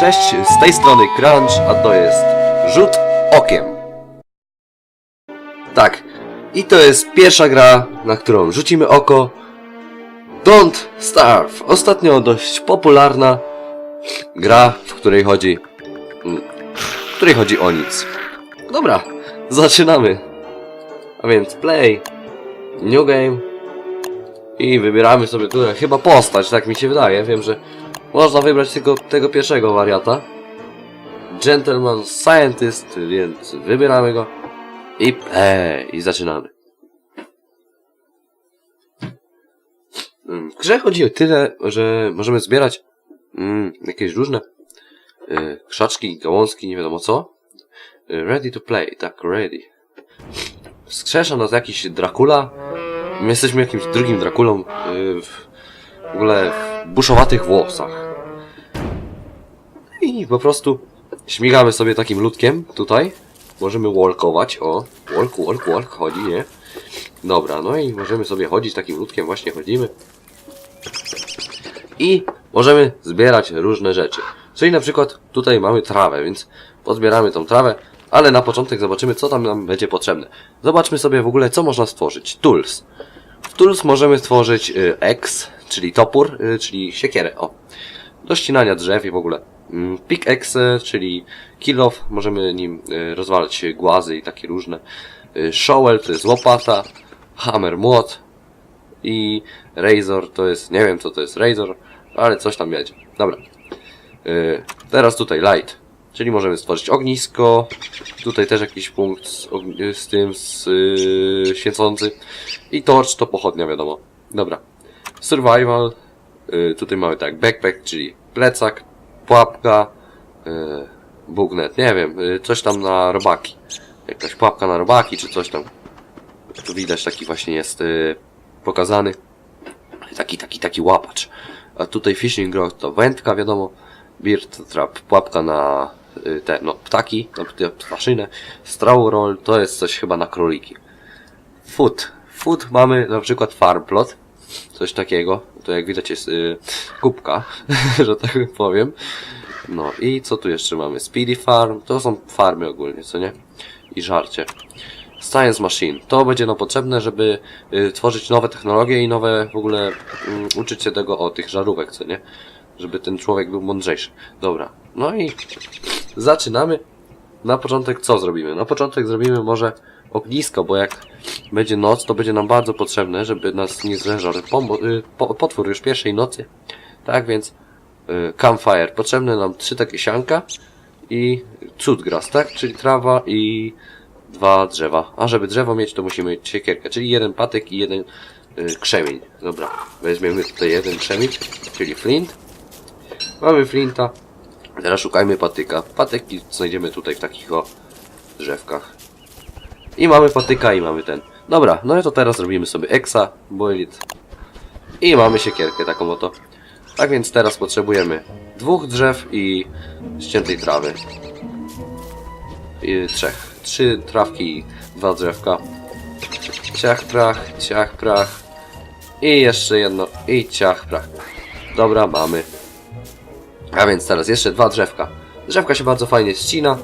Cześć, z tej strony Crunch, a to jest Rzut Okiem. Tak, i to jest pierwsza gra, na którą rzucimy oko. Don't Starve. Ostatnio dość popularna gra, w której chodzi... mm, w której chodzi o nic. Dobra, zaczynamy. A więc play, new game i wybieramy sobie tutaj chyba postać, tak mi się wydaje. Wiem, że można wybrać tylko tego pierwszego wariata. Gentleman Scientist, więc wybieramy go. I play, i zaczynamy. Mm, W grze chodzi o tyle, że możemy zbierać mm, jakieś różne y, krzaczki, gałązki, nie wiadomo co. Ready to play, tak, ready. Skrzesza nas jakiś Dracula. My jesteśmy jakimś drugim Drakulą y, w, w ogóle w buszowatych włosach. I po prostu śmigamy sobie takim ludkiem tutaj. Możemy walkować, o. Walk, walk, walk, chodzi, nie? Dobra, no i możemy sobie chodzić takim ludkiem, właśnie chodzimy. I możemy zbierać różne rzeczy. Czyli na przykład tutaj mamy trawę, więc pozbieramy tą trawę, ale na początek zobaczymy, co tam nam będzie potrzebne. Zobaczmy sobie w ogóle, co można stworzyć. Tools. W Tools możemy stworzyć y, X, czyli topór, y, czyli siekierę, o. Do ścinania drzew i w ogóle. Mm, Pickaxe, czyli kill off, możemy nim y, rozwalać głazy i takie różne. Y, Shovel to jest łopata, hammer młot i razor to jest, nie wiem co to jest razor, ale coś tam będzie. Dobra. Teraz tutaj light, czyli możemy stworzyć ognisko. Tutaj też jakiś punkt z, z tym z, y, świecący. I torch to pochodnia, wiadomo. Dobra. Survival. Y, tutaj mamy tak backpack, czyli plecak, pułapka, y, bugnet, nie wiem, y, coś tam na robaki. Jakaś pułapka na robaki, czy coś tam. Tu widać taki właśnie jest pokazany. Taki, taki, taki łapacz. A tutaj fishing rod to wędka, wiadomo. Beard trap, pułapka na te, no, ptaki, na ptaszynę. Straw roll to jest coś chyba na króliki. Food. Food mamy na przykład farm plot. Coś takiego. To jak widać jest y, kubka, że tak powiem. No i co tu jeszcze mamy? Speedy Farm. To są farmy ogólnie, co nie? I żarcie. Science Machine. To będzie nam potrzebne, żeby y, tworzyć nowe technologie i nowe w ogóle mm, uczyć się tego o tych żarówek, co nie? Żeby ten człowiek był mądrzejszy. Dobra. No i zaczynamy. Na początek co zrobimy? Na początek zrobimy może ognisko, bo jak będzie noc, to będzie nam bardzo potrzebne, żeby nas nie pombo- y, po, potwór już pierwszej nocy. Tak więc y, campfire. Potrzebne nam trzy takie sianka i cudgras, tak? Czyli trawa i dwa drzewa. A żeby drzewo mieć, to musimy mieć siekierkę, czyli jeden patyk i jeden y, krzemień. Dobra, weźmiemy tutaj jeden krzemień, czyli flint. Mamy flinta. Teraz szukajmy patyka. Patyki znajdziemy tutaj w takich o drzewkach. I mamy patyka i mamy ten. Dobra, no i to teraz robimy sobie exa, boilit. I mamy siekierkę taką oto. Tak więc teraz potrzebujemy dwóch drzew i ściętej trawy. I trzech. Trzy trawki i dwa drzewka. Ciach prach, ciach prach. I jeszcze jedno. I ciach prach. Dobra, mamy. A więc teraz jeszcze dwa drzewka. Drzewka się bardzo fajnie ścina.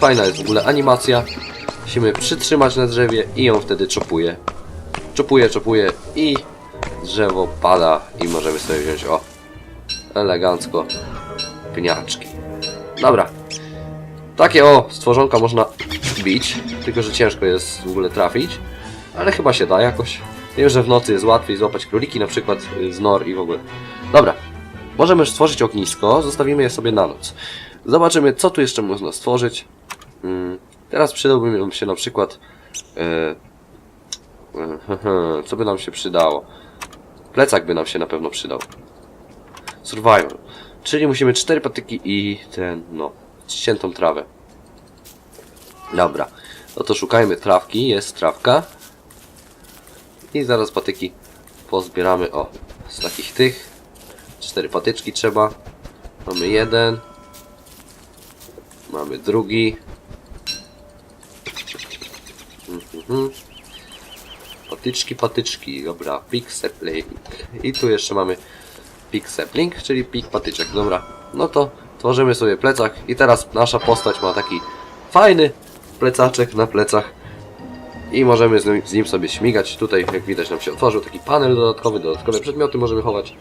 Fajna jest w ogóle animacja. Musimy przytrzymać na drzewie i ją wtedy czopuje. Czopuje, czopuje i drzewo pada i możemy sobie wziąć o elegancko pniaczki. Dobra. Takie o stworzonka można bić, tylko że ciężko jest w ogóle trafić, ale chyba się da jakoś. Wiem, że w nocy jest łatwiej złapać króliki na przykład z nor i w ogóle. Dobra. Możemy stworzyć ognisko, zostawimy je sobie na noc. Zobaczymy, co tu jeszcze można stworzyć. Mm, teraz przydałby nam się na przykład... e, co by nam się przydało? Plecak by nam się na pewno przydał. Survival. Czyli musimy cztery patyki i ten, no, ściętą trawę. Dobra. No to szukajmy trawki. Jest trawka. I zaraz patyki pozbieramy. O, z takich tych. Cztery patyczki trzeba. Mamy jeden. Mamy drugi. Mhm. Patyczki, patyczki. Dobra, pick sapling. I tu jeszcze mamy pick sapling, czyli pick patyczek. Dobra, no to Tworzymy sobie plecak i teraz nasza postać ma taki fajny plecaczek na plecach i możemy z nim, z nim sobie śmigać. Tutaj, jak widać, nam się otworzył taki panel dodatkowy, dodatkowe przedmioty możemy chować.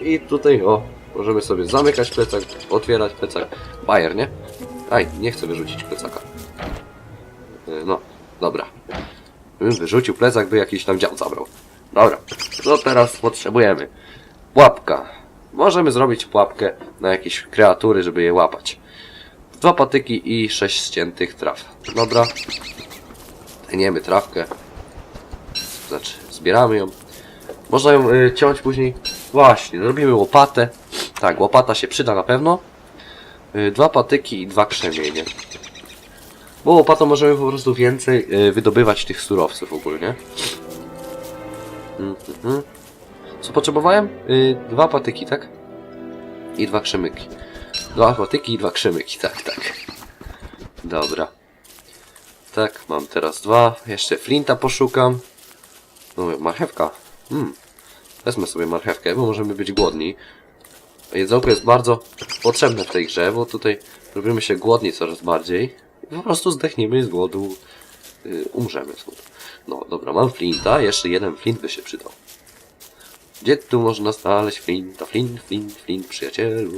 I tutaj, o, możemy sobie zamykać plecak, otwierać plecak. Bajer, nie? Aj, nie chcę wyrzucić plecaka. Y, No, dobra. Bym wyrzucił plecak, by jakiś tam dział zabrał. Dobra, co teraz potrzebujemy? Łapka. Możemy zrobić pułapkę na jakieś kreatury, żeby je łapać. Dwa patyki i sześć ściętych traw. Dobra. Tniemy trawkę. Znaczy, zbieramy ją. Można ją y, ciąć później. Właśnie, zrobimy łopatę. Tak, łopata się przyda na pewno. Y, dwa patyki i dwa krzemienie. Bo łopatą możemy po prostu więcej y, wydobywać tych surowców ogólnie. Mhm. Co potrzebowałem? Y, dwa patyki, tak? I dwa krzemyki. Dwa patyki i dwa krzemyki, tak, tak. Dobra. Tak, mam teraz dwa. Jeszcze flinta poszukam. No, marchewka. Hmm. Wezmę sobie marchewkę, bo możemy być głodni. Jedzonko jest bardzo potrzebne w tej grze, bo tutaj robimy się głodni coraz bardziej. Po prostu zdechniemy z głodu. Yy, umrzemy stąd. No dobra, mam flinta. Jeszcze jeden flint by się przydał. Gdzie tu można znaleźć flinta? Flint, flint, flint, przyjacielu.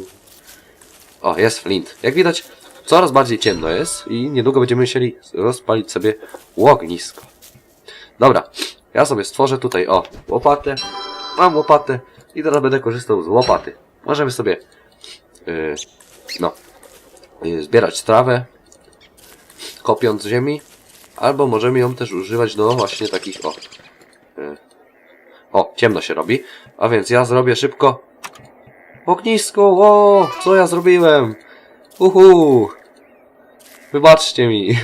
O, jest flint. Jak widać, coraz bardziej ciemno jest i niedługo będziemy musieli rozpalić sobie ognisko. Dobra, ja sobie stworzę tutaj, o, łopatę. Mam łopatę i teraz będę korzystał z łopaty. Możemy sobie, yy, no, yy, zbierać trawę, kopiąc ziemi, albo możemy ją też używać do właśnie takich, o, yy, o, ciemno się robi, a więc ja zrobię szybko ognisko, o, co ja zrobiłem? Uhu, wybaczcie mi,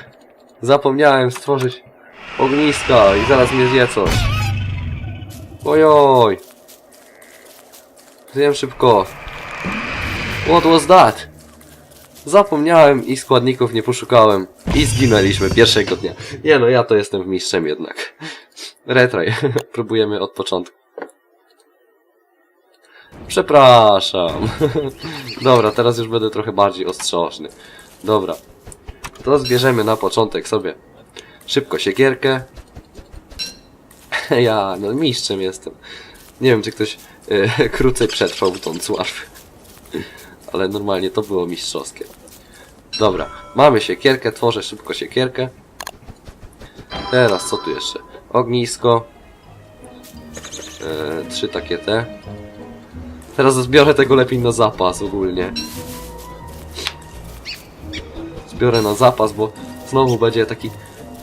zapomniałem stworzyć ogniska i zaraz mnie zje coś. Ojoj. Zjem szybko. What was that? Zapomniałem i składników nie poszukałem. I zginęliśmy pierwszego dnia. Nie no, ja to jestem mistrzem jednak. Retraj. Próbujemy od początku. Przepraszam. Dobra, teraz już będę trochę bardziej ostrożny. Dobra. To zbierzemy na początek sobie szybko siekierkę. Ja, no mistrzem jestem. Nie wiem, czy ktoś e, krócej przetrwał tą cłasz. Ale normalnie to było mistrzowskie. Dobra, mamy siekierkę, tworzę szybko siekierkę. Teraz co tu jeszcze? Ognisko. E, trzy takie te. Teraz zbiorę tego lepiej na zapas ogólnie. Zbiorę na zapas, bo znowu będzie taki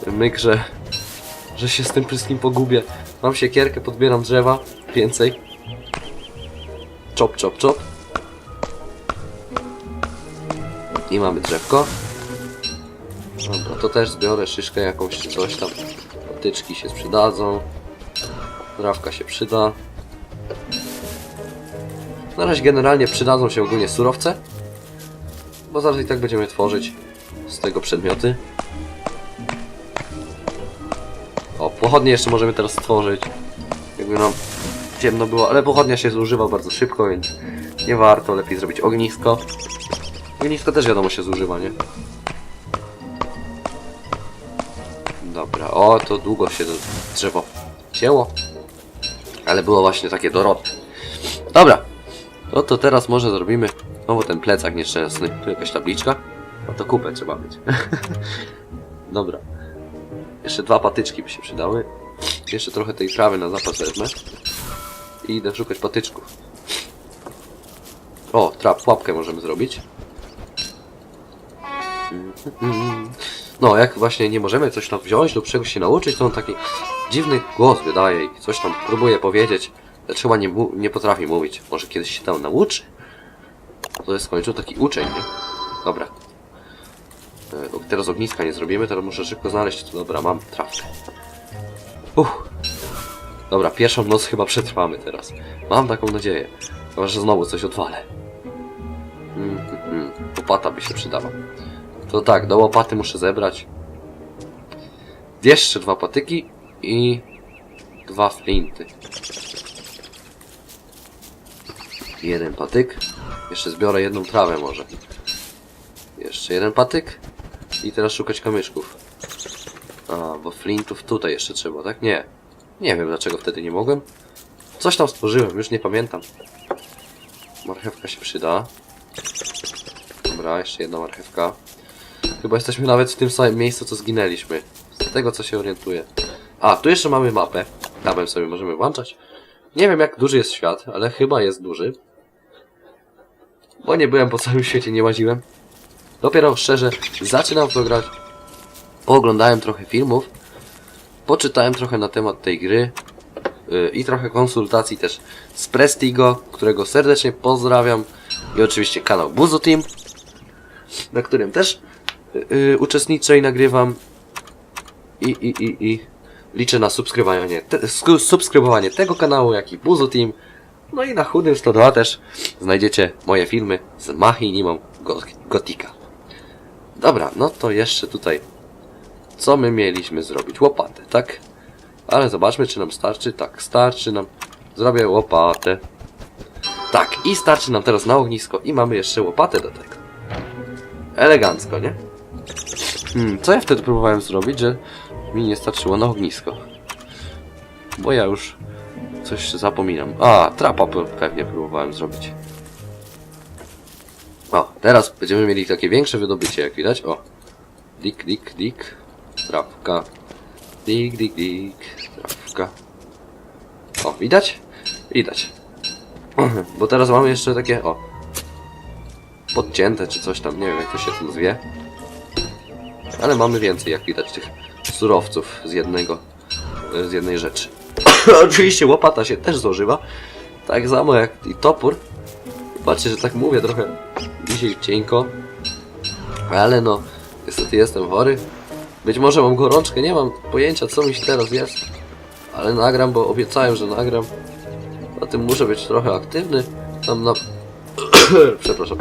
myk, że że się z tym wszystkim pogubię. Mam siekierkę, podbieram drzewa, więcej. Czop, czop, czop. I mamy drzewko. Dobra, to też zbiorę szyszkę jakąś czy coś tam. Patyczki się przydadzą. Trawka się przyda. Na razie generalnie przydadzą się ogólnie surowce. Bo zaraz i tak będziemy tworzyć z tego przedmioty. O, pochodnie jeszcze możemy teraz stworzyć. Jakby nam ciemno było, ale pochodnia się zużywa bardzo szybko, więc nie warto. Lepiej zrobić ognisko. Ognisko też wiadomo się zużywa, nie? Dobra, o, to długo się drzewo cięło. Ale było właśnie takie dorodne. Dobra, no to teraz może zrobimy znowu ten plecak nieszczęsny. Tu jakaś tabliczka. No to kupę trzeba mieć. Dobra. Jeszcze dwa patyczki by się przydały. Jeszcze trochę tej trawy na zapas wezmę. I idę szukać patyczków. O, trap, pułapkę możemy zrobić. No, jak właśnie nie możemy coś tam wziąć lub czegoś się nauczyć, to on taki dziwny głos wydaje i coś tam próbuje powiedzieć. Lecz chyba nie, nie potrafi mówić. Może kiedyś się tam nauczy? To jest w końcu taki uczeń, nie? Dobra. E, Teraz ogniska nie zrobimy, teraz muszę szybko znaleźć. Dobra, mam trawkę. Uff. Dobra, pierwszą noc chyba przetrwamy teraz. Mam taką nadzieję. Chyba, że znowu coś odwalę. Mm, mm, mm. By się przydała. To tak, do łopaty muszę zebrać. Jeszcze dwa patyki i dwa flinty. Jeden patyk. Jeszcze zbiorę jedną trawę może. Jeszcze jeden patyk. I teraz szukać kamyczków. A, bo flintów tutaj jeszcze trzeba, tak? Nie. Nie wiem dlaczego wtedy nie mogłem. Coś tam stworzyłem, już nie pamiętam. Marchewka się przyda. Dobra, jeszcze jedna marchewka. Chyba jesteśmy nawet w tym samym miejscu, co zginęliśmy. Z tego, co się orientuję. A, tu jeszcze mamy mapę. Tabem sobie możemy włączać. Nie wiem, jak duży jest świat, ale chyba jest duży. Bo nie byłem po całym świecie, nie łaziłem. Dopiero szczerze zaczynam to grać. Pooglądałem trochę filmów. Poczytałem trochę na temat tej gry. Yy, I trochę konsultacji też z Prestigo, którego serdecznie pozdrawiam. I oczywiście kanał Buzu Team, na którym też yy, uczestniczę i nagrywam. I, i, i, i liczę na subskrybowanie, te, subskrybowanie tego kanału, jak i Buzu Team. No i na chudym 102 też znajdziecie moje filmy z Machinimą Go- Gotika. Dobra, no to jeszcze tutaj co my mieliśmy zrobić? Łopatę, tak? Ale zobaczmy, czy nam starczy. Tak, starczy nam. Zrobię łopatę. Tak, i starczy nam teraz na ognisko. I mamy jeszcze łopatę do tego. Elegancko, nie? Hmm, co ja wtedy próbowałem zrobić, że mi nie starczyło na ognisko? Bo ja już coś zapominam. A, trapa pe- pewnie próbowałem zrobić. O, teraz będziemy mieli takie większe wydobycie, jak widać. O, dik, dik, dik. Trawka. Dik, dik, dik. Trawka. O, widać? Widać. Bo teraz mamy jeszcze takie, o. Podcięte czy coś tam, nie wiem jak to się tu zwie. Ale mamy więcej, jak widać, tych surowców z jednego, z jednej rzeczy. Oczywiście łopata się też zużywa. Tak samo jak i topór. Patrzcie, że tak mówię trochę dzisiaj cienko. Ale no, niestety jestem chory. Być może mam gorączkę, nie mam pojęcia co mi się teraz jest. Ale nagram, bo obiecałem, że nagram. Na tym muszę być trochę aktywny. Tam na... Przepraszam.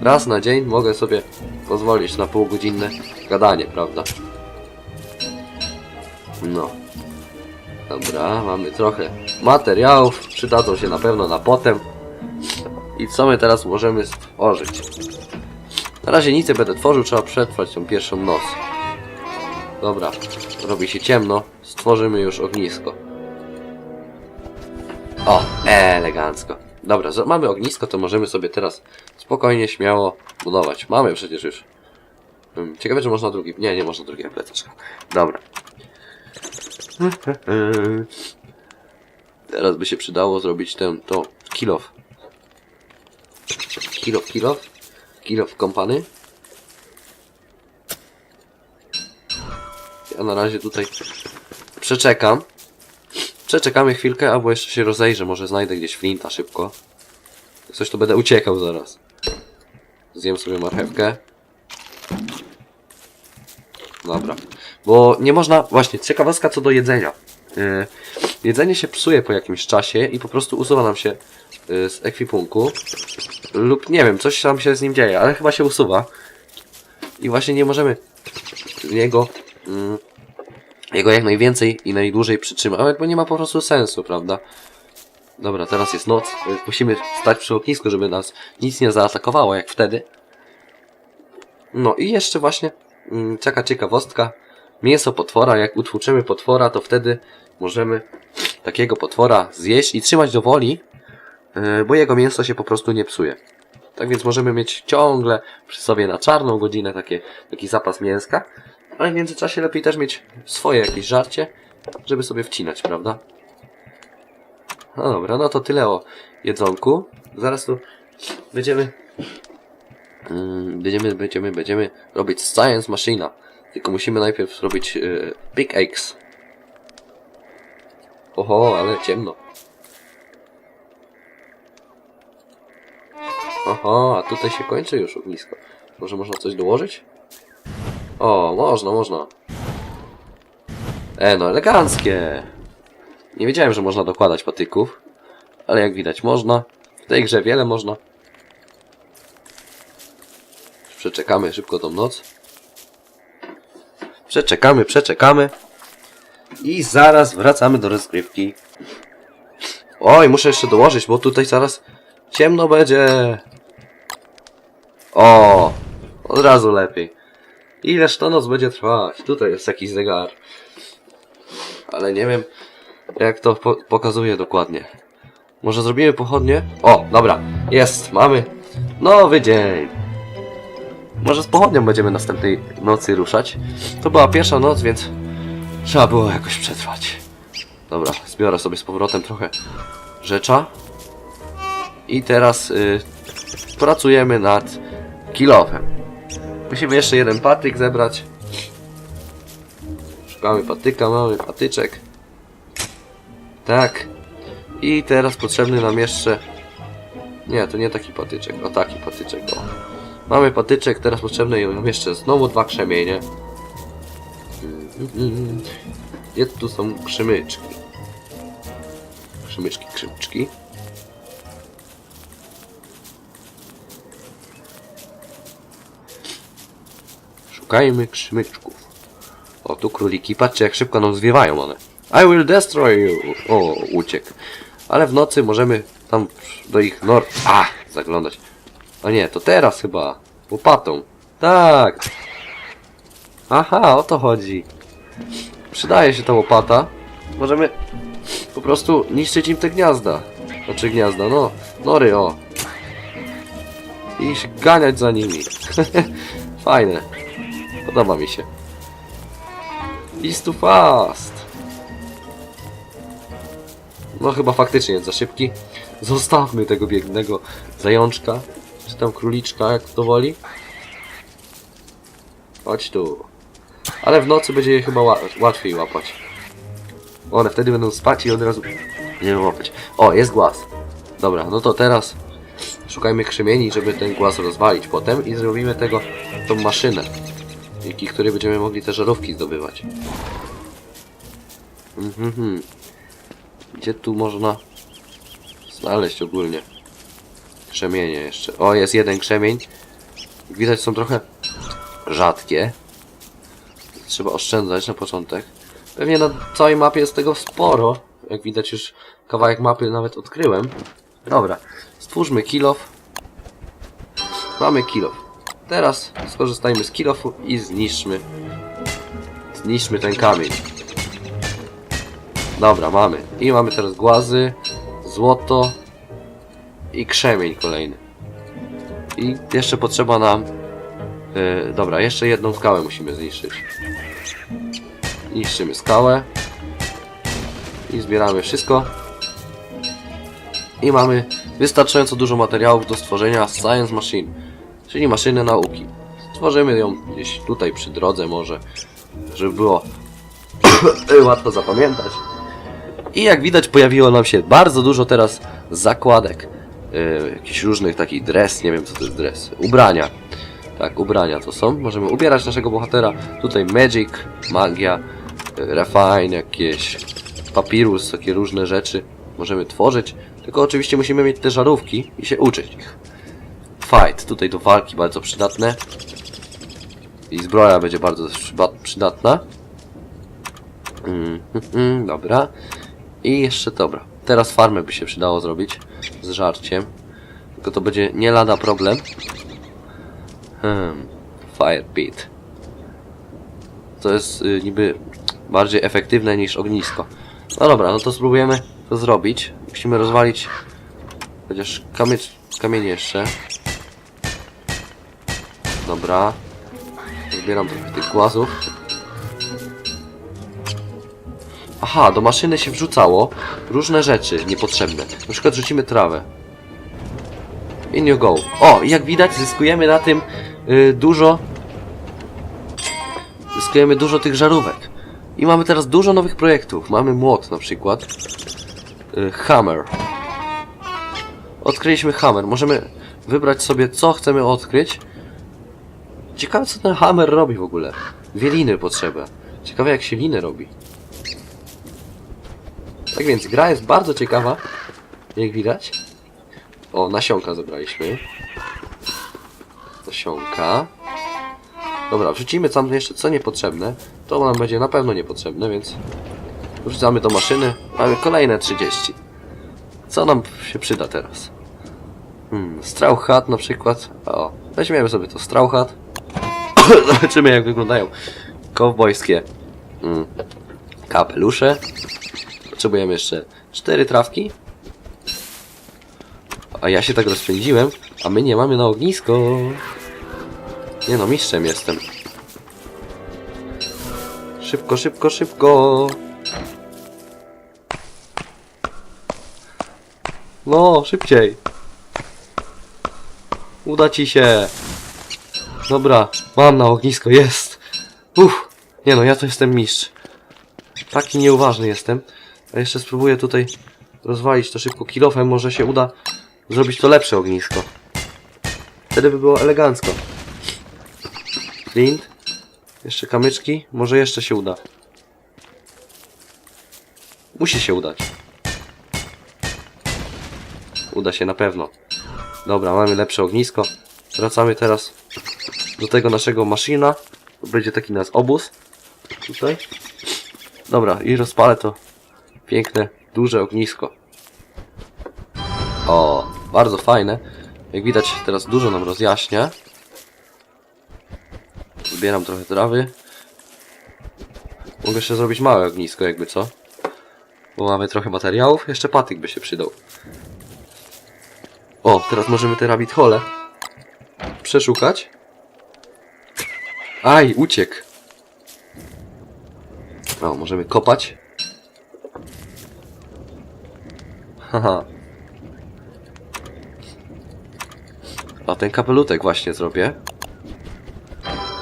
Raz na dzień mogę sobie pozwolić na półgodzinne gadanie, prawda? No. Dobra, mamy trochę materiałów. Przydadzą się na pewno na potem. I co my teraz możemy stworzyć? Na razie nic nie będę tworzył, trzeba przetrwać tą pierwszą noc. Dobra, robi się ciemno, stworzymy już ognisko. O, elegancko. Dobra, mamy ognisko, to możemy sobie teraz spokojnie, śmiało budować. Mamy przecież już. Hmm, Ciekawe, czy można drugi... Nie, nie można drugiego plecaka. Dobra. Teraz by się przydało zrobić ten, to, kilof. Kilof, kilof. Kilof kompany. Ja na razie tutaj przeczekam. Przeczekamy chwilkę, albo jeszcze się rozejrzę. Może znajdę gdzieś flinta szybko. Coś to będę uciekał zaraz. Zjem sobie marchewkę. Dobra. Bo nie można... Właśnie, ciekawostka co do jedzenia. Yy, jedzenie się psuje po jakimś czasie i po prostu usuwa nam się yy, z ekwipunku. Lub nie wiem, coś tam się z nim dzieje, ale chyba się usuwa. I właśnie nie możemy jego... Mm, jego jak najwięcej i najdłużej przytrzymać, bo nie ma po prostu sensu, prawda? Dobra, teraz jest noc, więc musimy stać przy ognisku, żeby nas nic nie zaatakowało, jak wtedy. No i jeszcze właśnie mm, taka ciekawostka. Mięso potwora, jak utłuczymy potwora, to wtedy możemy takiego potwora zjeść i trzymać do woli, yy, bo jego mięso się po prostu nie psuje. Tak więc możemy mieć ciągle przy sobie na czarną godzinę takie, taki zapas mięska, ale w międzyczasie lepiej też mieć swoje jakieś żarcie, żeby sobie wcinać, prawda? No dobra, no to tyle o jedzonku. Zaraz tu będziemy mm, będziemy, będziemy, będziemy robić Science Machina. Tylko musimy najpierw zrobić yy, pickaxe. Oho, ale ciemno. Oho, a tutaj się kończy już ognisko. Może można coś dołożyć? O, można, można. E, no eleganckie. Nie wiedziałem, że można dokładać patyków. Ale jak widać można. W tej grze wiele można. Przeczekamy szybko tą noc. Przeczekamy, przeczekamy. I zaraz wracamy do rozgrywki. Oj, muszę jeszcze dołożyć, bo tutaj zaraz ciemno będzie. O, od razu lepiej. Ileż to noc będzie trwać? Tutaj jest jakiś zegar. Ale nie wiem, jak to po pokazuje dokładnie. Może zrobimy pochodnie? O, dobra, jest, mamy nowy dzień. Może z pochodnią będziemy następnej nocy ruszać. To była pierwsza noc, więc trzeba było jakoś przetrwać. Dobra, zbiorę sobie z powrotem trochę rzecza. I teraz y, pracujemy nad kilofem. Musimy jeszcze jeden patyk zebrać. Szukamy patyka, mamy patyczek. Tak. I teraz potrzebny nam jeszcze... Nie, to nie taki patyczek, o taki patyczek, o. Mamy patyczek, teraz potrzebne nam jeszcze znowu dwa krzemienie. Gdzie tu są krzymyczki? Krzymyczki, krzymyczki. Szukajmy krzymyczków. O, tu króliki. Patrzcie, jak szybko nam zwiewają one. I will destroy you. O, uciekł. Ale w nocy możemy tam do ich nor... A, zaglądać. A nie, to teraz chyba. Łopatą. Tak. Aha, o to chodzi. Przydaje się ta łopata. Możemy po prostu niszczyć im te gniazda. Znaczy gniazda, no. Nory, o. I ganiać za nimi. Fajne. Podoba mi się. Is too fast. No chyba faktycznie jest za szybki. Zostawmy tego biednego zajączka. Czy tam króliczka, jak to woli. Chodź tu. Ale w nocy będzie je chyba ła łatwiej łapać. One wtedy będą spać i od razu nie łapać. O, jest głaz. Dobra, no to teraz szukajmy krzemieni, żeby ten głaz rozwalić potem i zrobimy tego tą maszynę. Dzięki której będziemy mogli te żarówki zdobywać. Mhm. Gdzie tu można znaleźć ogólnie krzemienie jeszcze? O, jest jeden krzemień. Jak widać są trochę rzadkie. Trzeba oszczędzać na początek. Pewnie na całej mapie jest tego sporo. Jak widać już kawałek mapy nawet odkryłem. Dobra, stwórzmy kilof. Mamy kilof. Teraz skorzystajmy z kilofu i zniszczmy. Zniszczmy ten kamień. Dobra, mamy. I mamy teraz głazy, złoto i krzemień kolejny. I jeszcze potrzeba nam... Yy, dobra, jeszcze jedną skałę musimy zniszczyć. Niszczymy skałę. I zbieramy wszystko. I mamy wystarczająco dużo materiałów do stworzenia Science Machine, czyli maszyny nauki. Stworzymy ją gdzieś tutaj przy drodze może, żeby było łatwo zapamiętać. I jak widać pojawiło nam się bardzo dużo teraz zakładek. Yy, jakichś różnych takich dres, nie wiem co to jest dres. Ubrania. Tak, ubrania to są. Możemy ubierać naszego bohatera. Tutaj magic, magia, yy, refine, jakieś papirus, takie różne rzeczy. Możemy tworzyć. Tylko oczywiście musimy mieć te żarówki i się uczyć ich. Fight, tutaj do walki bardzo przydatne. I zbroja będzie bardzo przydatna. Mm, dobra. I jeszcze dobra. Teraz farmę by się przydało zrobić z żarciem. Tylko to będzie nie lada problem. Hmm. Fire pit. To jest y, niby bardziej efektywne niż ognisko. No dobra, no to spróbujemy to zrobić. Musimy rozwalić chociaż kamie kamienie jeszcze. Dobra. Zbieram trochę tych głazów. Aha, do maszyny się wrzucało różne rzeczy niepotrzebne. Na przykład rzucimy trawę. In you go. O, jak widać zyskujemy na tym y, dużo... Zyskujemy dużo tych żarówek. I mamy teraz dużo nowych projektów. Mamy młot na przykład. Y, hammer. Odkryliśmy hammer. Możemy wybrać sobie co chcemy odkryć. Ciekawe co ten hammer robi w ogóle. Dwie liny potrzeba. Ciekawe jak się liny robi. Tak więc gra jest bardzo ciekawa, jak widać. O, nasionka zebraliśmy. Nasionka. Dobra, wrzucimy tam jeszcze co niepotrzebne. To nam będzie na pewno niepotrzebne, więc wrzucamy do maszyny. Mamy kolejne 30. Co nam się przyda teraz? Hmm, straw hat na przykład. O, Weźmiemy sobie to strauchat. Zobaczymy jak wyglądają kowbojskie mm, kapelusze. Potrzebujemy jeszcze cztery trawki. A ja się tak rozpędziłem, a my nie mamy na ognisko. Nie no, mistrzem jestem. Szybko, szybko, szybko. No, szybciej. Uda ci się. Dobra, mam na ognisko, jest. Uff, nie no, ja to jestem mistrz. Taki nieuważny jestem. A jeszcze spróbuję tutaj rozwalić to szybko kilofem, może się uda zrobić to lepsze ognisko. Wtedy by było elegancko. Flint. Jeszcze kamyczki. Może jeszcze się uda. Musi się udać. Uda się na pewno. Dobra, mamy lepsze ognisko. Wracamy teraz do tego naszego maszyna. Będzie taki nasz obóz. Tutaj. Dobra, i rozpalę to piękne, duże ognisko. O, bardzo fajne. Jak widać, teraz dużo nam rozjaśnia. Zbieram trochę trawy. Mogę jeszcze zrobić małe ognisko, jakby co. Bo mamy trochę materiałów. Jeszcze patyk by się przydał. O, teraz możemy te rabbit hole przeszukać. Aj, uciekł. O, możemy kopać. Haha. A ten kapelutek właśnie zrobię.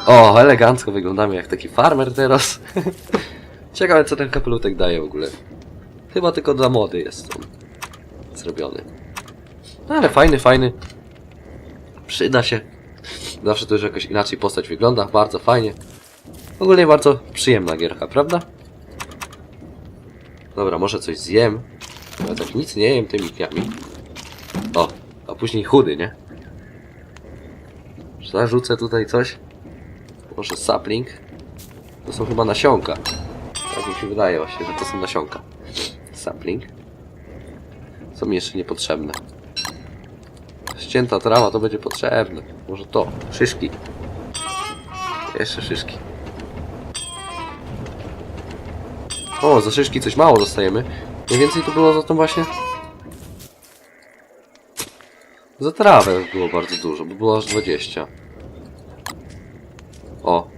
O, elegancko wyglądamy jak taki farmer teraz. Ciekawe co ten kapelutek daje w ogóle. Chyba tylko dla mody jest on zrobiony. No ale fajny, fajny. Przyda się. Zawsze to już jakoś inaczej postać wygląda. Bardzo fajnie. Ogólnie bardzo przyjemna gierka, prawda? Dobra, może coś zjem. Ja tak nic nie jem tymi dniami. O, a później chudy, nie? Zarzucę tutaj coś. Może sapling. To są chyba nasionka. Tak mi się wydaje właśnie, że to są nasionka. Sapling. Co mi jeszcze niepotrzebne. Ścięta trawa to będzie potrzebne. Może to. Szyszki. Jeszcze szyszki. O, za szyszki coś mało dostajemy. Mniej więcej to było za tą właśnie... Za trawę było bardzo dużo, bo było aż 20. O.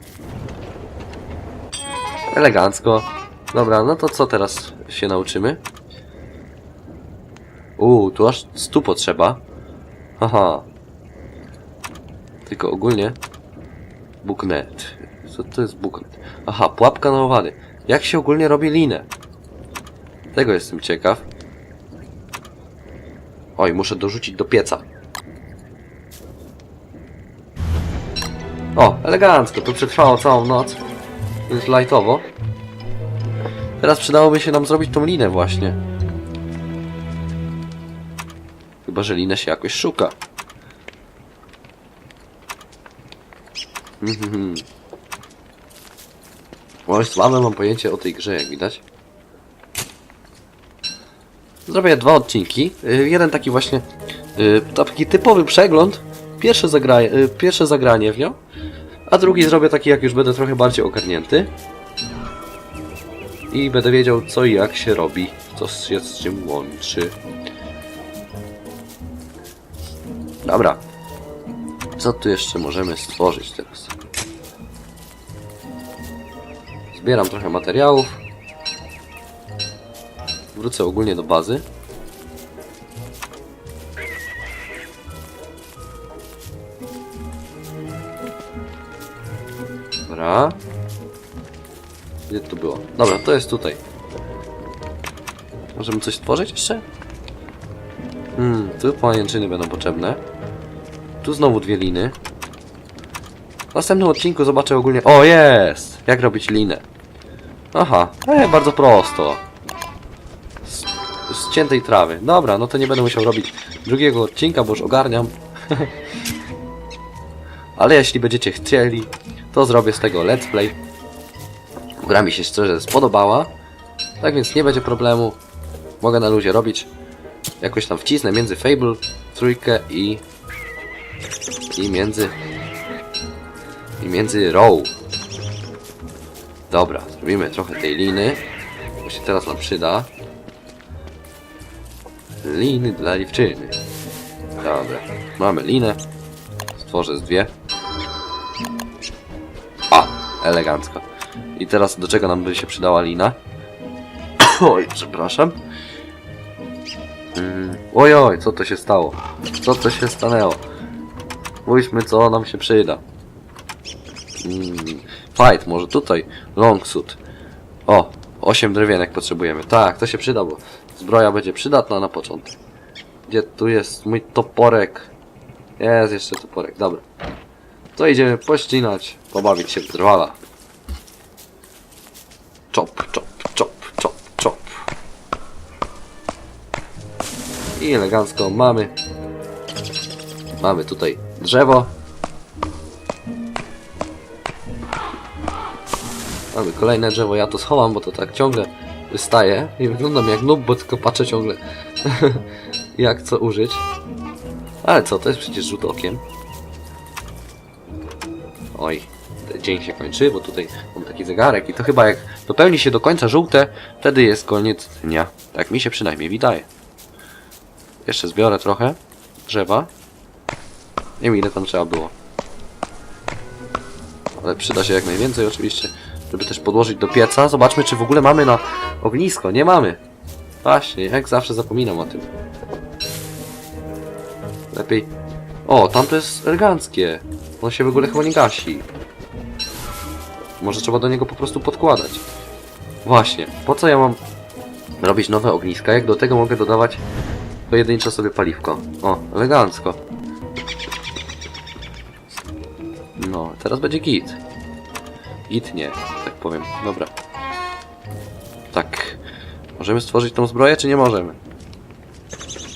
Elegancko. Dobra, no to co teraz się nauczymy? Uuu, tu aż 100 potrzeba. Haha. Tylko ogólnie... Booknet. Co to jest booknet? Aha, pułapka na owady. Jak się ogólnie robi linę? Tego jestem ciekaw. Oj, muszę dorzucić do pieca. O, elegancko, to przetrwało całą noc. Jest lightowo. Teraz przydałoby się nam zrobić tą linę właśnie. Chyba, że linę się jakoś szuka. Mhm. Słabe mam pojęcie o tej grze, jak widać. Zrobię dwa odcinki. Y, Jeden taki właśnie y, taki typowy przegląd. Pierwsze zagranie, y, pierwsze zagranie w nią. A drugi zrobię taki, jak już będę trochę bardziej ogarnięty. I będę wiedział, co i jak się robi. Co się z czym łączy. Dobra. Co tu jeszcze możemy stworzyć teraz? Zbieram trochę materiałów. Wrócę ogólnie do bazy. Dobra. Gdzie tu było? Dobra, to jest tutaj. Możemy coś stworzyć jeszcze? Hmm, tu pajęczyny będą potrzebne. Tu znowu dwie liny. W następnym odcinku zobaczę ogólnie... O, jest! Jak robić linę. Aha, e, bardzo prosto. Z, z ciętej trawy. Dobra, no to nie będę musiał robić drugiego odcinka, bo już ogarniam. Ale jeśli będziecie chcieli, to zrobię z tego let's play. Gra mi się szczerze spodobała. Tak więc nie będzie problemu. Mogę na luzie robić. Jakoś tam wcisnę między Fable trójkę i I między... I między row. Dobra, zrobimy trochę tej liny. Bo się teraz nam przyda. Liny dla dziewczyny. Dobra, mamy linę. Stworzę z dwie. A, elegancko. I teraz do czego nam by się przydała lina? Oj, przepraszam. Mm, oj, oj, co to się stało? Co to się stanęło? Spójrzmy, co nam się przyda. Mm, fight, może tutaj. Longsuit. O, 8 drewienek potrzebujemy. Tak, to się przyda, bo zbroja będzie przydatna na początek. Gdzie tu jest mój toporek? Jest jeszcze toporek, dobra. To idziemy pościnać, pobawić się w drwala. Chop, chop, chop, chop, chop. I elegancko mamy. Mamy tutaj drzewo. Mamy kolejne drzewo, ja to schowam, bo to tak ciągle wystaje. I wyglądam jak noob, bo tylko patrzę ciągle jak co użyć. Ale co, to jest przecież rzut okiem. Oj, dzień się kończy, bo tutaj mam taki zegarek i to chyba jak dopełni się do końca żółte, wtedy jest koniec dnia. Tak mi się przynajmniej wydaje. Jeszcze zbiorę trochę drzewa. Nie wiem ile tam trzeba było. Ale przyda się jak najwięcej oczywiście, żeby też podłożyć do pieca. Zobaczmy czy w ogóle mamy na ognisko. Nie mamy. Właśnie, jak zawsze zapominam o tym. Lepiej. O, tam to jest eleganckie. On się w ogóle chyba nie gasi. Może trzeba do niego po prostu podkładać. Właśnie, po co ja mam robić nowe ogniska, jak do tego mogę dodawać pojedynczo sobie paliwko. O, elegancko. No, teraz będzie git. Git nie, tak powiem. Dobra. Tak. Możemy stworzyć tą zbroję, czy nie możemy?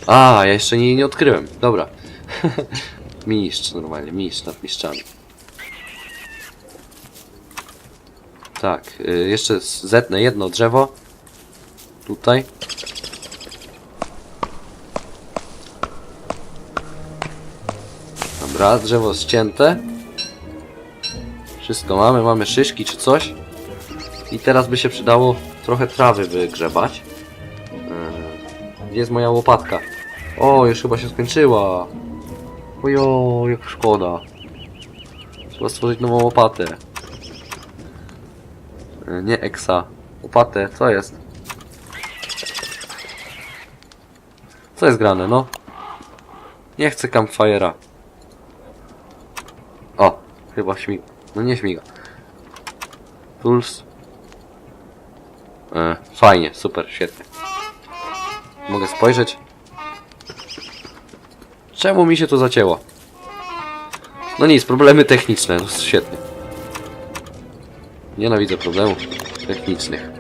A, ja jeszcze jej nie odkryłem. Dobra. mistrz, normalnie, mistrz nad mistrzami. Tak, y, jeszcze zetnę jedno drzewo. Tutaj. Dobra, drzewo ścięte. Wszystko mamy, mamy szyszki czy coś. I teraz by się przydało trochę trawy wygrzebać. Gdzie jest moja łopatka? O, już chyba się skończyła. Ojo, jak szkoda. Trzeba stworzyć nową łopatę. Yy, Nie eksa. Łopatę, co jest? Co jest grane, no? Nie chcę campfire'a. O, chyba śmiga. No nie śmiga. Tools. E, fajnie, super, świetnie. Mogę spojrzeć? Czemu mi się to zacięło? No nic, problemy techniczne, no świetnie. Nienawidzę problemów technicznych.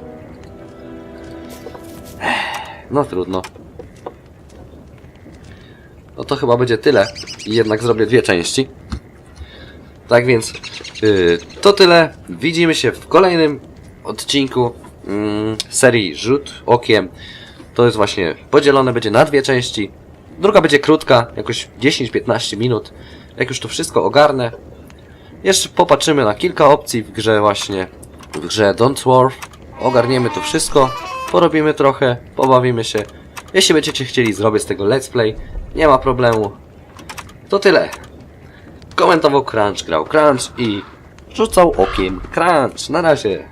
Ech, No trudno. No to chyba będzie tyle. I jednak zrobię dwie części. Tak więc yy, to tyle. Widzimy się w kolejnym odcinku mm, serii Rzut Okiem. To jest właśnie podzielone będzie na dwie części. Druga będzie krótka, jakoś 10-15 minut. Jak już to wszystko ogarnę. Jeszcze popatrzymy na kilka opcji w grze właśnie. W grze Don't War. Ogarniemy to wszystko. Porobimy trochę, pobawimy się. Jeśli będziecie chcieli, zrobię z tego let's play. Nie ma problemu. To tyle. Komentował Crunch, grał Crunch i rzucał okiem Crunch. Na razie.